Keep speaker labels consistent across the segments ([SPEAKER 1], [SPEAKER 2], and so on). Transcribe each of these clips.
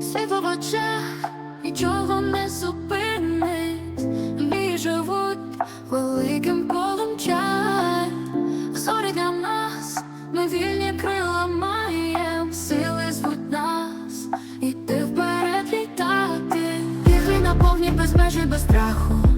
[SPEAKER 1] Світло в очах нічого не зупинить, Мій живуть великим полем чай. Зорі для нас, ми вільні крила маєм, сили звуть нас, іти вперед літати, Віри на повні без межі, без страху.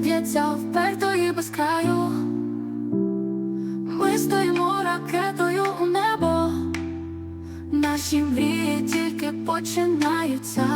[SPEAKER 1] б'ється вперто і без краю. Ми стоїмо ракетою у небо, наші мрії тільки починаються.